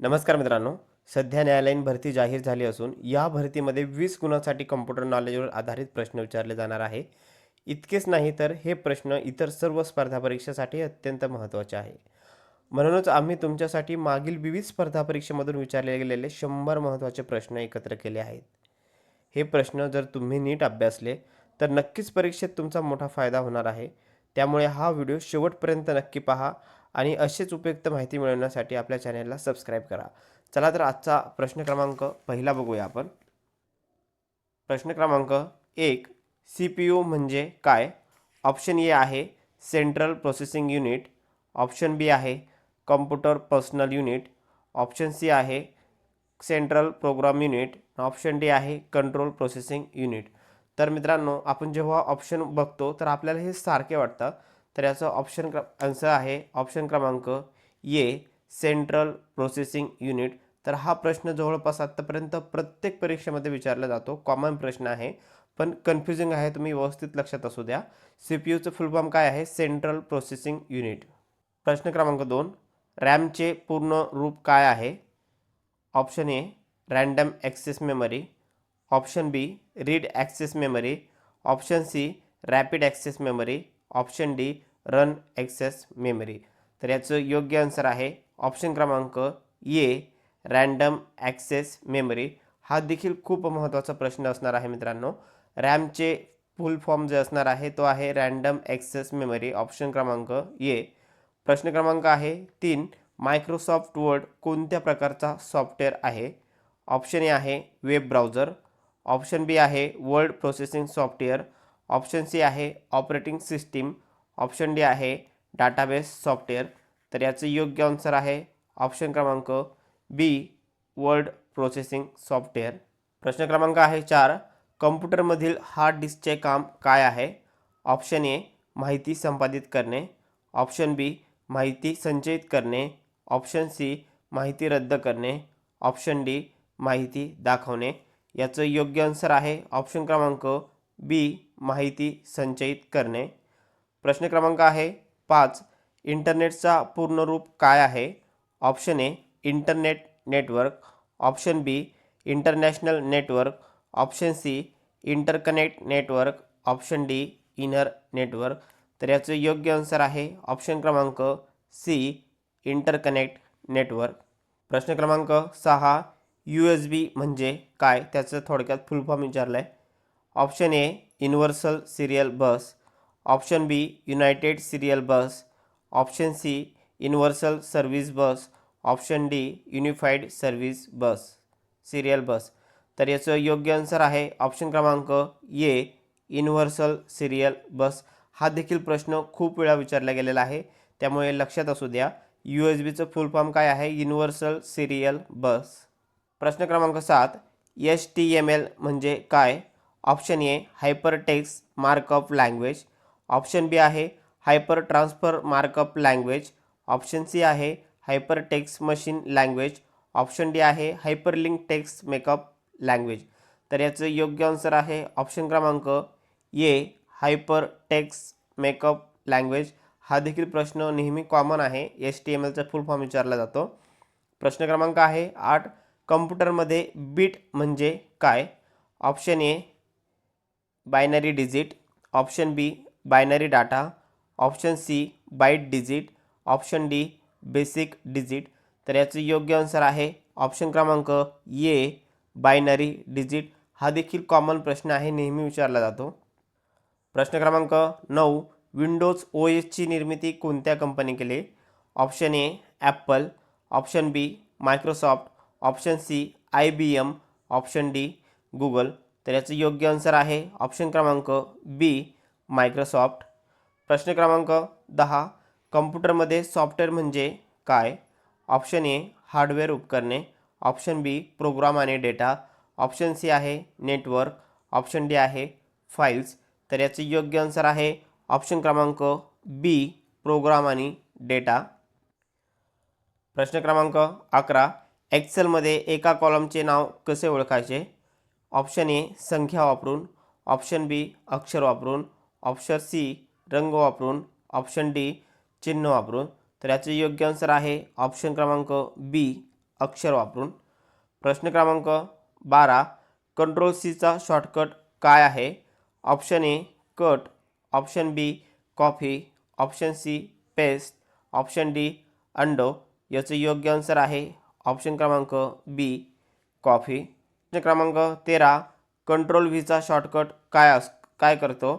नमस्कार मित्रांनो. सध्या न्यायालयीन भरती जाहीर झाली असून या भरतीमध्ये वीस गुणांसाठी कम्प्युटर नॉलेजवर आधारित प्रश्न विचारले जाणार आहे. इतकेच नाही तर हे प्रश्न इतर सर्व स्पर्धा परीक्षेसाठी अत्यंत महत्त्वाचे आहे. म्हणूनच आम्ही तुमच्यासाठी मागील विविध स्पर्धा परीक्षेमधून विचारले गेलेले शंभर महत्त्वाचे प्रश्न एकत्र केले आहेत. हे प्रश्न जर तुम्ही नीट अभ्यासले तर नक्कीच परीक्षेत तुमचा मोठा फायदा होणार आहे. त्यामुळे हा व्हिडिओ शेवटपर्यंत नक्की पहा. आणि असेच उपयुक्त माहिती मिळवण्यासाठी आपल्या चॅनेलला सबस्क्राईब करा. चला तर आजचा प्रश्न क्रमांक पहिला बघूया आपण. प्रश्न क्रमांक एक सी पी यू म्हणजे काय? ऑप्शन ए आहे central processing unit. Option B आहे computer personal unit. Option C आहे central program unit. Option D आहे कंट्रोल प्रोसेसिंग युनिट. तर मित्रांनो आपण जेव्हा ऑप्शन बघतो तर आपल्याला हे सारखे वाटतं तर याचं ऑप्शन क्र आन्सर आहे ऑप्शन क्रमांक ए सेंट्रल प्रोसेसिंग युनिट तर हा प्रश्न जवळपास आत्तापर्यंत प्रत्येक परीक्षेमध्ये विचारला जातो. कॉमन प्रश्न आहे पण कन्फ्युजिंग आहे तुम्ही व्यवस्थित लक्षात असू द्या. सी पी यूचं फुलफॉर्म काय आहे? सेंट्रल प्रोसेसिंग युनिट प्रश्न क्रमांक दोन रॅमचे पूर्ण रूप काय आहे? Option A random access memory option B read access memory option C rapid access memory option D run access memory. तर याचं योग्य आन्सर आहे ऑप्शन क्रमांक ए रँडम ॲक्सेस मेमरी. हा देखील खूप महत्त्वाचा प्रश्न असणार आहे मित्रांनो. रॅमचे फुल फॉर्म जे असणार आहे तो आहे रँडम ॲक्सेस मेमरी. ऑप्शन क्रमांक ए. प्रश्न क्रमांक आहे तीन मायक्रोसॉफ्ट वर्ड कोणत्या प्रकारचा सॉफ्टवेअर आहे? ऑप्शन ए आहे वेब ब्राउझर. ऑप्शन बी आहे word processing software. Option C आहे ऑपरेटिंग सिस्टीम ऑप्शन डी आहे डाटाबेस सॉफ्टवेअर तर याचं योग्य आन्सर आहे ऑप्शन क्रमांक बी वर्ड प्रोसेसिंग सॉफ्टवेअर. प्रश्न क्रमांक आहे चार कम्प्युटरमधील हार्ड डिस्कचे काम काय आहे? ऑप्शन ए माहिती संपादित करणे. ऑप्शन बी माहिती संचयित करणे. ऑप्शन सी माहिती रद्द करणे. ऑप्शन डी माहिती दाखवणे. याचं योग्य आन्सर आहे ऑप्शन क्रमांक बी माहिती संचयित करणे. प्रश्न क्रमांक आहे पाच. इंटरनेटचा पूर्ण रूप काय आहे? Option A internet network. Option B international network. Option C interconnect network. Option D inner network. तर याचं योग्य आन्सर आहे ऑप्शन क्रमांक सी इंटरकनेक्ट नेटवर्क. प्रश्न क्रमांक सहा यू एस बी म्हणजे काय? त्याचं थोडक्यात फुल फॉर्म विचारलं आहे option A universal serial bus option B united serial bus option C universal service bus option D unified service bus serial bus तर याचं योग्य आन्सर आहे ऑप्शन क्रमांक ए युनिव्हर्सल सिरियल बस हा देखील प्रश्न खूप वेळा विचारला गेलेला आहे. त्यामुळे लक्षात असू द्या. यू एस बीचं फुल फॉर्म काय आहे? युनिव्हर्सल सिरियल बस प्रश्न क्रमांक सात एस टी एम एल म्हणजे काय? Option A hyper text markup language option B आहे hyper transfer markup language option C आहे hyper text machine language option D आहे हायपरलिंक टेक्स्ट मेकअप लँग्वेज तर याचं योग्य आन्सर आहे ऑप्शन क्रमांक A hyper text makeup language हा देखील प्रश्न नेहमी कॉमन आहे. एस टी एम एलचा फुल फॉर्म विचारला जातो. प्रश्न क्रमांक आहे आठ कम्प्युटरमध्ये बीट म्हणजे काय? Option A binary digit option B binary data option C byte digit option D basic digit. तर याचं योग्य आन्सर आहे ऑप्शन क्रमांक ए बायनरी डिजिट. हा देखील कॉमन प्रश्न आहे नेहमी विचारला जातो. प्रश्न क्रमांक नऊ विंडोज ओ एसची निर्मिती कोणत्या कंपनी केली? Option A Apple. Option B Microsoft. Option C I B M. Option D Google. तर याचं योग्य आन्सर आहे ऑप्शन क्रमांक बी मायक्रोसॉफ्ट प्रश्न क्रमांक दहा कम्प्युटरमध्ये सॉफ्टवेअर म्हणजे काय? ऑप्शन ए हार्डवेअर उपकरणे. ऑप्शन बी प्रोग्राम आणि डेटा ऑप्शन सी आहे नेटवर्क ऑप्शन डी आहे फाईल्स तर याचं योग्य आन्सर आहे ऑप्शन क्रमांक बी प्रोग्राम आणि डेटा प्रश्न क्रमांक अकरा एक्सेलमध्ये एका कॉलमचे नाव कसे ओळखायचे? ऑप्शन ए संख्या वापरून. ऑप्शन बी अक्षर वापरून. ऑप्शन सी रंग वापरून. ऑप्शन डी चिन्ह वापरून. तर याचे योग्य आन्सर आहे ऑप्शन क्रमांक बी अक्षर वापरून. प्रश्न क्रमांक बारा कंट्रोल सीचा शॉर्टकट काय आहे? Option A cut option B copy option C paste option D undo याचं योग्य आन्सर आहे ऑप्शन क्रमांक बी कॉफी प्रश्न क्रमांक तेरा कंट्रोल व्हीचा शॉर्टकट काय अस काय करतो?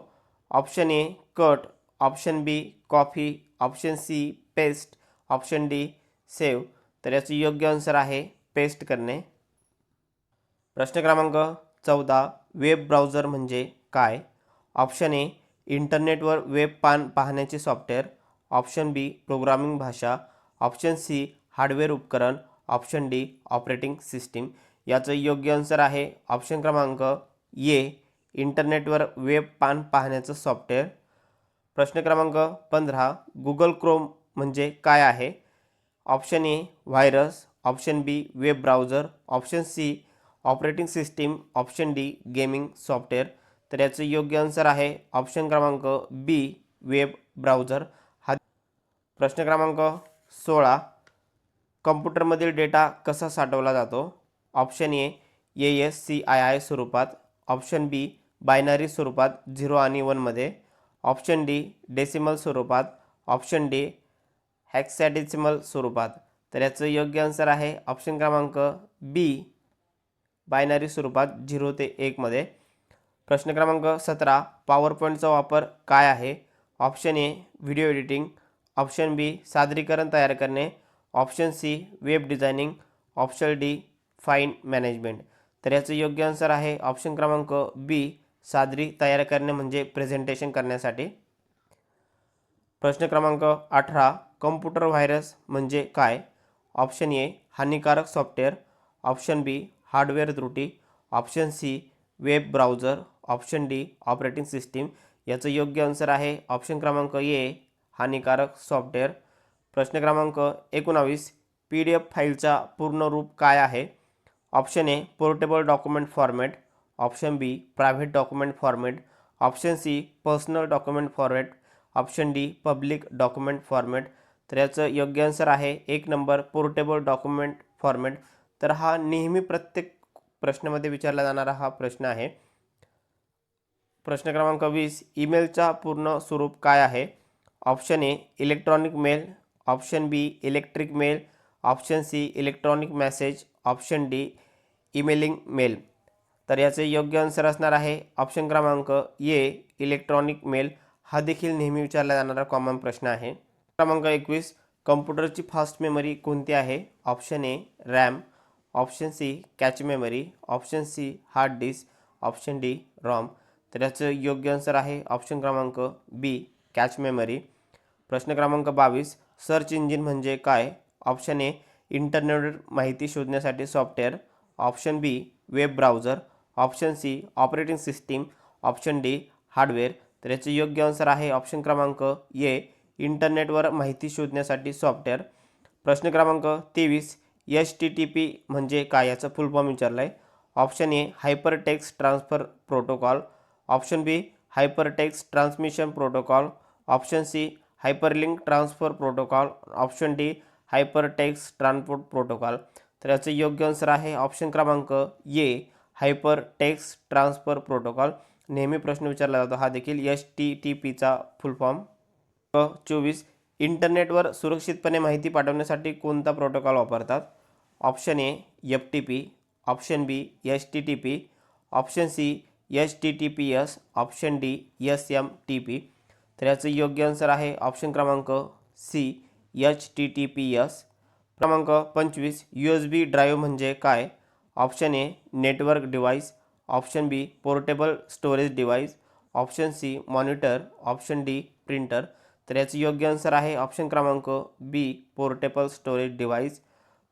Option A cut option B copy option C paste option D save तर याचं योग्य आन्सर आहे पेस्ट करणे. प्रश्न क्रमांक चौदा वेब ब्राउझर म्हणजे काय? ऑप्शन ए इंटरनेटवर वेब पान पाहण्याचे सॉफ्टवेअर ऑप्शन बी प्रोग्रामिंग भाषा. ऑप्शन सी हार्डवेअर उपकरण. ऑप्शन डी ऑपरेटिंग सिस्टीम याचं योग्य आन्सर आहे. ऑप्शन क्रमांक ए इंटरनेटवर वेब पान पाहण्याचं सॉफ्टवेअर प्रश्न क्रमांक पंधरा गुगल क्रोम म्हणजे काय आहे? Option A virus option B web browser option C operating system option D gaming software तर याचं योग्य आन्सर आहे. ऑप्शन क्रमांक बी वेब ब्राउझर हा प्रश्न क्रमांक सोळा. कम्प्युटरमधील डेटा कसा साठवला जातो? Option A A S C I I स्वरूपात. ऑप्शन बी बायनरी स्वरूपात झिरो आणि वनमध्ये ऑप्शन डी डेसिमल स्वरूपात. ऑप्शन डी हॅक्सॅडेसिमल स्वरूपात. तर याचं योग्य आन्सर आहे ऑप्शन क्रमांक बी बायनरी स्वरूपात झिरो ते एकमध्ये प्रश्न क्रमांक सतरा पॉवर पॉईंटचा वापर काय आहे? Option A video editing. Option B सादरीकरण तयार करणे. Option C web designing. Option D file management. तर याचं योग्य आन्सर आहे ऑप्शन क्रमांक बी सादरी तयार करणे म्हणजे प्रेझेंटेशन करण्यासाठी. प्रश्न क्रमांक अठरा कम्प्युटर व्हायरस म्हणजे काय? ऑप्शन ए हानिकारक सॉफ्टवेअर. ऑप्शन बी हार्डवेअर त्रुटी. Option C web browser. Option D operating system. याचं योग्य आन्सर आहे ऑप्शन क्रमांक ए हानिकारक सॉफ्टवेअर. प्रश्न क्रमांक एकोणावीस पी डी एफ फाईलचा पूर्ण रूप काय आहे? Option A portable document format. Option B private document format. Option C personal document format. Option D public document format. तर याचं योग्य आन्सर आहे एक नंबर पोर्टेबल डॉक्युमेंट फॉर्मॅट. तर हा नेहमी प्रत्येक प्रश्नामध्ये विचारला जाणारा हा प्रश्न आहे. प्रश्न क्रमांक वीस ईमेलचा पूर्ण स्वरूप काय आहे? Option A electronic mail. Option B electric mail. Option C electronic message. Option D emailing mail. तर याचे योग्य आन्सर असणार आहे ऑप्शन क्रमांक ए इलेक्ट्रॉनिक मेल. हा देखील नेहमी विचारला जाणारा कॉमन प्रश्न आहे. क्रमांक एकवीस कम्प्युटरची फास्ट मेमरी कोणती आहे? Option A RAM. Option C cache memory. Option C hard disk. Option D ROM. तर याचं योग्य आन्सर आहे ऑप्शन क्रमांक बी कॅच मेमरी. प्रश्न क्रमांक बावीस सर्च इंजिन म्हणजे काय? ऑप्शन ए इंटरनेट माहिती शोधण्यासाठी software option B web browser option C operating system option D hardware. तर याचे योग्य आन्सर आहे ऑप्शन क्रमांक ए इंटरनेटवर माहिती शोधण्यासाठी सॉफ्टवेअर. प्रश्न क्रमांक तेवीस एच टी टी पी म्हणजे काय याचं फुल फॉर्म विचारलं आहे option A hyper text transfer protocol option B hyper text transmission protocol option C hyperlink transfer protocol option D hypertext transport protocol. तर याचं योग्य आन्सर आहे ऑप्शन क्रमांक ए हायपरटेक्स ट्रान्सफर प्रोटोकॉल. नेहमी प्रश्न विचारला जातो हा देखील एच टी टी पीचा फुल फॉर्म. चोवीस इंटरनेटवर सुरक्षितपणे माहिती पाठवण्यासाठी कोणता प्रोटोकॉल वापरतात? Option A F T P. Option B H T T P. Option C H T T P S. Option D S M T P. तर याचं योग्य आन्सर आहे ऑप्शन क्रमांक C H T T P S क्रमांक पंचवीस U S B drive म्हणजे काय? Option A network device. Option B portable storage device. Option C monitor. Option D printer. तर याचं योग्य आन्सर आहे ऑप्शन क्रमांक बी पोर्टेबल स्टोरेज डिव्हाइस.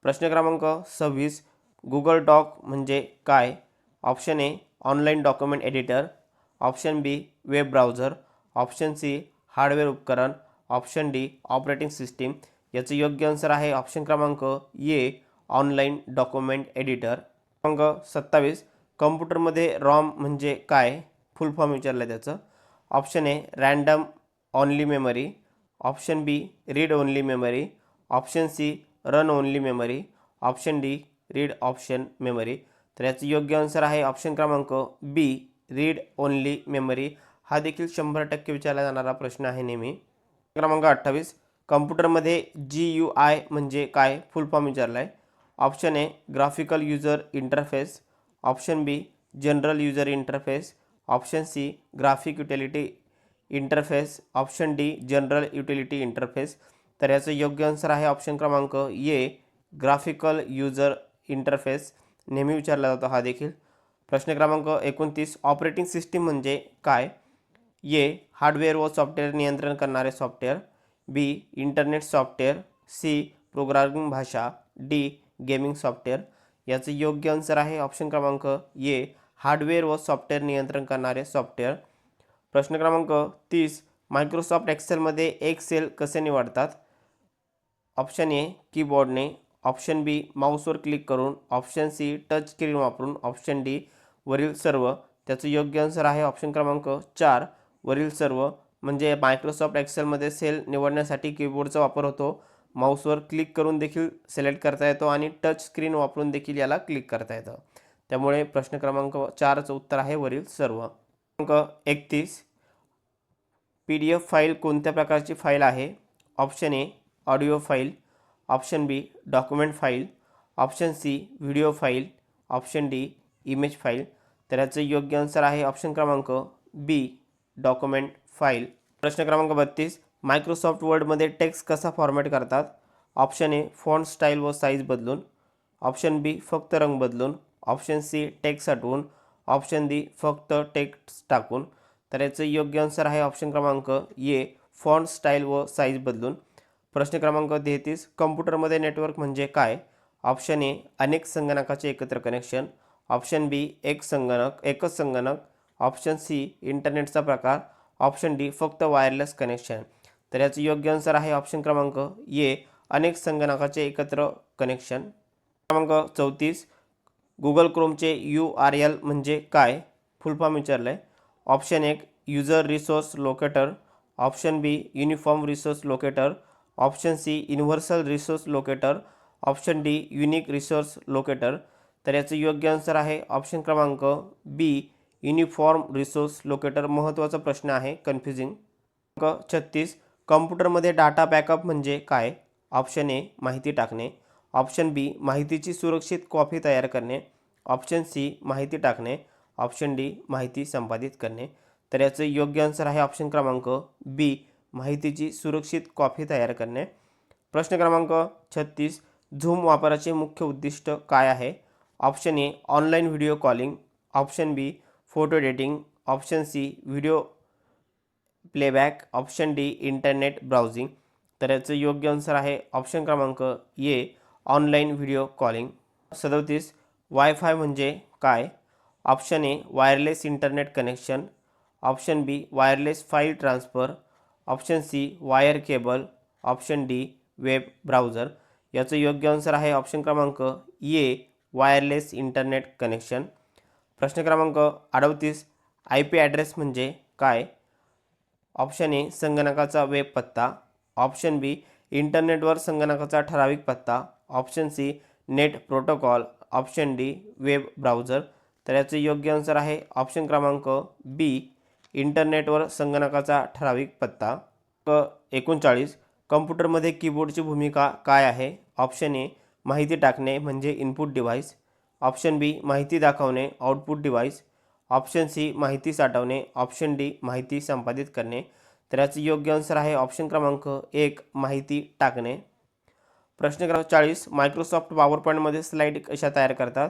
प्रश्न क्रमांक सव्वीस गुगल डॉक म्हणजे काय? Option A online document editor. Option B web browser. Option C hardware उपकरण. Option D operating system. याचं योग्य आन्सर आहे ऑप्शन क्रमांक ए ऑनलाईन डॉक्युमेंट एडिटर. क्रमांक सत्तावीस कम्प्युटरमध्ये रॉम म्हणजे काय? फुल फॉर्म विचारलं आहे त्याचं. Option A random only memory. Option B read only memory. Option C run only memory. Option D read option memory. तर याचं योग्य आन्सर आहे ऑप्शन क्रमांक बी रीड ओनली मेमरी. हा देखील शंभर टक्के विचारला जाणारा प्रश्न आहे नेहमी. क्रमांक अठ्ठावीस. कम्प्युटरमध्ये जी यू आय म्हणजे काय? फुल फॉर्म विचारला आहे. Option A graphical user interface. Option B general user interface. Option C graphic utility interface. Option D general utility interface. तर याचं योग्य आन्सर आहे ऑप्शन क्रमांक ए ग्राफिकल युजर इंटरफेस. नेहमी विचारला जातो हा देखील. प्रश्न क्रमांक एकोणतीस. ऑपरेटिंग सिस्टीम म्हणजे काय? ये हार्डवेअर व सॉफ्टवेअर नियंत्रण करणारे software B internet software C programming भाषा डी गेमिंग सॉफ्टवेअर. याचं योग्य आन्सर आहे ऑप्शन क्रमांक ए हार्डवेअर व सॉफ्टवेअर नियंत्रण करणारे सॉफ्टवेअर. प्रश्न क्रमांक तीस मायक्रोसॉफ्ट एक्सेलमध्ये एक सेल कसे निवडतात? ऑप्शन ए कीबोर्डने. ऑप्शन बी माऊसवर क्लिक करून. ऑप्शन सी टच स्क्रीन वापरून. ऑप्शन डी वरील सर्व. त्याचं योग्य आन्सर आहे ऑप्शन क्रमांक चार वरील सर्व म्हणजे मायक्रोसॉफ्ट एक्सेलमध्ये सेल निवडण्यासाठी कीबोर्डचा वापर होतो. माऊसवर क्लिक करून देखील सिलेक्ट करता येतो आणि टच स्क्रीन वापरून देखील याला क्लिक करता येतं. त्यामुळे प्रश्न क्रमांक चारचं उत्तर आहे वरील सर्व. क्रमांक एकतीस पी डी एफ फाईल कोणत्या प्रकारची फाईल आहे? Option A audio file option B document file option C video file option D image file तर याचं योग्य आन्सर आहे ऑप्शन क्रमांक बी डॉक्युमेंट फाईल. प्रश्न क्रमांक बत्तीस. मायक्रोसॉफ्ट वर्डमध्ये टेक्स्ट कसा फॉर्मॅट करतात? ऑप्शन ए फॉन्ट स्टाईल व साईज बदलून. ऑप्शन बी फक्त रंग बदलून. ऑप्शन सी टेक्स्ट हटवून. ऑप्शन डी फक्त टेक्स्ट टाकून. तर याचं योग्य आन्सर आहे ऑप्शन क्रमांक ए फॉन्ट स्टाईल व साईज बदलून. प्रश्न क्रमांक तेहतीस. कम्प्युटरमध्ये नेटवर्क म्हणजे काय? ऑप्शन ए अनेक संगणकाचे एकत्र कनेक्शन ऑप्शन बी एक संगणक एकच संगणक. ऑप्शन सी इंटरनेटचा प्रकार. ऑप्शन डी फक्त वायरलेस कनेक्शन तर याचं योग्य आन्सर आहे ऑप्शन क्रमांक ए अनेक संगणकाचे एकत्र कनेक्शन क्रमांक चौतीस गुगल क्रोमचे यू आर एल म्हणजे काय? फुलफॉर्म विचारलं आहे ऑप्शन एक user resource locator option B uniform resource locator option C universal resource locator option D unique resource locator तर याचं योग्य आन्सर आहे ऑप्शन क्रमांक बी युनिफॉर्म रिसोर्स लोकेटर महत्त्वाचा प्रश्न आहे कन्फ्युजिंग क छत्तीस कम्प्युटरमध्ये डाटा बॅकअप म्हणजे काय? ऑप्शन ए माहिती टाकणे. ऑप्शन बी माहितीची सुरक्षित कॉपी तयार करणे. ऑप्शन सी माहिती टाकणे. ऑप्शन डी माहिती संपादित करणे. तर याचं योग्य आन्सर आहे ऑप्शन क्रमांक बी माहितीची सुरक्षित कॉपी तयार करणे. प्रश्न क्रमांक छत्तीस झूम वापराचे मुख्य उद्दिष्ट काय आहे? Option A online video calling. Option B photo editing option C video playback option D internet browsing. तर याचं योग्य आन्सर आहे ऑप्शन क्रमांक ए ऑनलाईन व्हिडिओ कॉलिंग. सदोतीस वायफाय म्हणजे काय? Option A wireless internet connection. Option B wireless file transfer. Option C wire cable. Option D web browser. याचं योग्य आन्सर आहे ऑप्शन क्रमांक ए वायरलेस इंटरनेट कनेक्शन. प्रश्न क्रमांक अडतीस. आय पी ॲड्रेस म्हणजे काय? ऑप्शन ए संगणकाचा वेब पत्ता. ऑप्शन बी इंटरनेटवर संगणकाचा ठराविक पत्ता. Option C net protocol. Option D web browser. तर याचे योग्य आन्सर आहे ऑप्शन क्रमांक बी इंटरनेटवर संगणकाचा ठराविक पत्ता. क एकोणचाळीस. कम्प्युटरमध्ये कीबोर्डची भूमिका काय आहे? ऑप्शन ए माहिती टाकणे म्हणजे इनपुट डिव्हाइस. ऑप्शन बी माहिती दाखवणे आउटपुट डिव्हाइस ऑप्शन सी माहिती साठवणे ऑप्शन डी माहिती संपादित करणे. तर याचं योग्य आन्सर आहे ऑप्शन क्रमांक एक माहिती टाकणे. प्रश्न क्रमांक चाळीस मायक्रोसॉफ्ट पॉवर पॉईंटमध्ये स्लाईड कशा तयार करतात?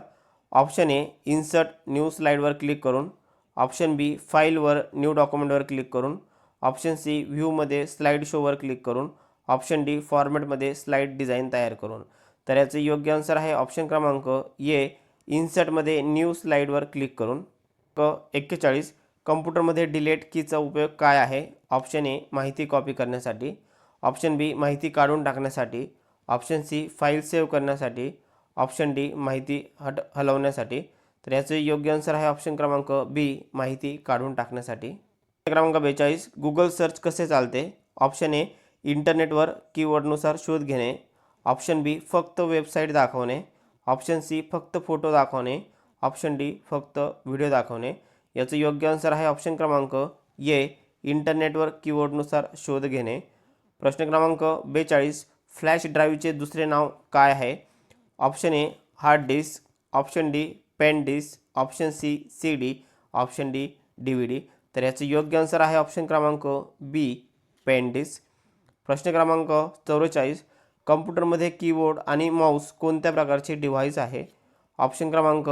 ऑप्शन ए इन्सर्ट न्यू स्लाईडवर क्लिक करून. ऑप्शन बी फाईलवर न्यू डॉक्युमेंटवर क्लिक करून. ऑप्शन सी व्ह्यूमध्ये स्लाईड शोवर क्लिक करून. ऑप्शन डी फॉर्मॅटमध्ये स्लाईड डिझाईन तयार करून. तर याचं योग्य आन्सर आहे ऑप्शन क्रमांक ए इन्सर्टमध्ये न्यू स्लाईडवर क्लिक करून क एक्केचाळीस कम्प्युटरमध्ये डिलेट कीचा उपयोग काय आहे? ऑप्शन ए माहिती कॉपी करण्यासाठी. ऑप्शन बी माहिती काढून टाकण्यासाठी. ऑप्शन सी फाईल सेव्ह करण्यासाठी. ऑप्शन डी माहिती हट हलवण्यासाठी. तर याचे योग्य आन्सर आहे ऑप्शन क्रमांक बी माहिती काढून टाकण्यासाठी. क्रमांक बेचाळीस गुगल सर्च कसे चालते? ऑप्शन ए इंटरनेटवर कीवर्डनुसार शोध घेणे. ऑप्शन बी फक्त वेबसाईट दाखवणे. ऑप्शन सी फक्त फोटो दाखवणे. ऑप्शन डी फक्त व्हिडिओ दाखवणे. याचं योग्य आन्सर आहे ऑप्शन क्रमांक ए इंटरनेटवर कीबोर्डनुसार शोध घेणे. प्रश्न क्रमांक बेचाळीस फ्लॅश ड्राईव्हचे दुसरे नाव काय आहे? Option A hard disk. Option D pen disk. Option C C D. Option D D V D. तर याचं योग्य आन्सर आहे ऑप्शन क्रमांक बी पेन डिस्क. प्रश्न क्रमांक चौवेचाळीस कम्प्युटरमध्ये कीबोर्ड आणि माऊस कोणत्या प्रकारचे डिव्हाइस आहे? ऑप्शन क्रमांक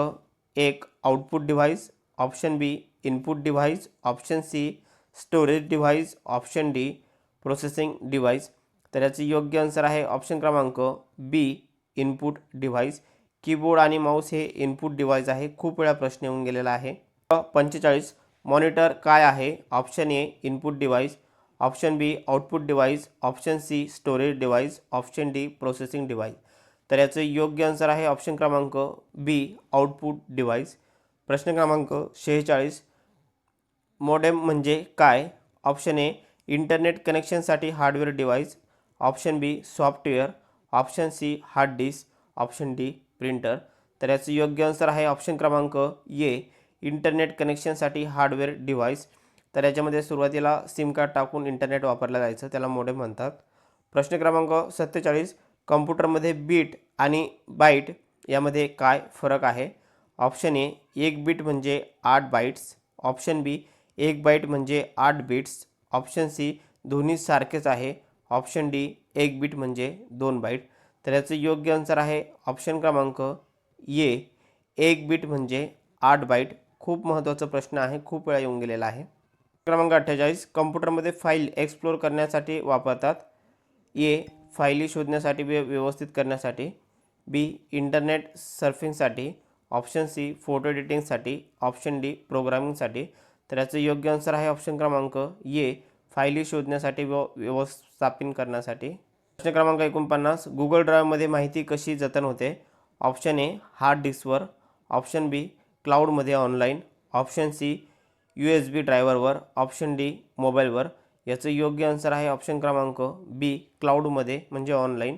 एक output device. Option B input device. Option C storage device. Option D processing device. तर याचे योग्य आन्सर आहे ऑप्शन क्रमांक बी इनपुट डिव्हाइस. कीबोर्ड आणि माऊस हे इनपुट डिव्हाइस आहे. खूप वेळा प्रश्न येऊन गेलेला आहे. पंचेचाळीस मॉनिटर काय आहे? Option A input device. Option B, output device, option C, storage device, option D, processing device. तर याचं योग्य आन्सर आहे ऑप्शन क्रमांक बी, आउटपुट डिवाइस. प्रश्न क्रमांक शेहेचाळीस. मोडेम म्हणजे काय? ऑप्शन ए, इंटरनेट कनेक्शनसाठी hardware device. Option B, software. Option C, hard disk. Option D, printer. तर याचं योग्य आन्सर आहे ऑप्शन क्रमांक ए, इंटरनेट कनेक्शनसाठी हार्डवेअर डिव्हाइस तर याच्यामध्ये सुरुवातीला सिम कार्ड टाकून इंटरनेट वापरलं जायचं त्याला मोडेम म्हणतात. प्रश्न क्रमांक सत्तेचाळीस कम्प्युटरमध्ये बीट आणि बाईट यामध्ये काय फरक आहे? ऑप्शन ए एक बीट म्हणजे आठ बाईट्स ऑप्शन बी एक बाईट म्हणजे आठ बिट्स ऑप्शन सी दोन्ही सारखेच आहे. ऑप्शन डी एक बीट म्हणजे दोन बाईट तर याचं योग्य आन्सर आहे ऑप्शन क्रमांक ए एक बीट म्हणजे आठ बाईट खूप महत्त्वाचा प्रश्न आहे खूप वेळा येऊन गेलेला आहे. क्रमांक अठ्ठेचाळीस कम्प्युटरमध्ये फाईल एक्सप्लोर करण्यासाठी वापरतात. ए फाईली शोधण्यासाठी व्य व्यवस्थित करण्यासाठी. बी इंटरनेट सर्फिंगसाठी. ऑप्शन सी फोटो एडिटिंगसाठी. ऑप्शन डी प्रोग्रामिंगसाठी. तर याचं योग्य आन्सर आहे ऑप्शन क्रमांक ए फाईली शोधण्यासाठी व व्यवस्थापन करण्यासाठी. प्रश्न क्रमांक एकोणपन्नास गुगल ड्राईव्हमध्ये माहिती कशी जतन होते? ऑप्शन ए हार्ड डिस्कवर. Option B क्लाउडमध्ये online. Option C U S B ड्रायव्हरवर option D मोबाईलवर. याचं योग्य आन्सर आहे ऑप्शन क्रमांक बी क्लाउडमध्ये म्हणजे ऑनलाईन.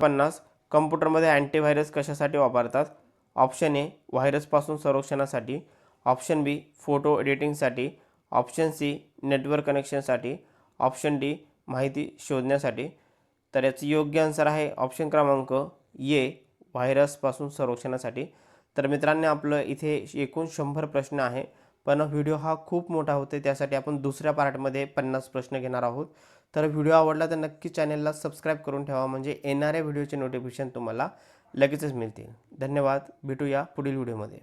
पन्नास कम्प्युटरमध्ये अँटीव्हायरस कशासाठी वापरतात? ऑप्शन ए व्हायरसपासून संरक्षणासाठी. ऑप्शन बी फोटो एडिटिंगसाठी. ऑप्शन सी नेटवर्क कनेक्शनसाठी. ऑप्शन डी माहिती शोधण्यासाठी. तर याचं योग्य आन्सर आहे ऑप्शन क्रमांक ए व्हायरसपासून संरक्षणासाठी. तर मित्रांनी आपलं इथे एकूण शंभर प्रश्न आहे. पण व्हिडिओ हा खूप मोठा होते त्यासाठी आपण दुसऱ्या पार्टमध्ये पन्नास प्रश्न घेणार आहोत. तर व्हिडिओ आवडला तर नक्की चॅनेलला सबस्क्राईब करून ठेवा म्हणजे येणाऱ्या व्हिडिओचे नोटिफिकेशन तुम्हाला लगेचच मिळतील. धन्यवाद भेटूया पुढील व्हिडिओमध्ये.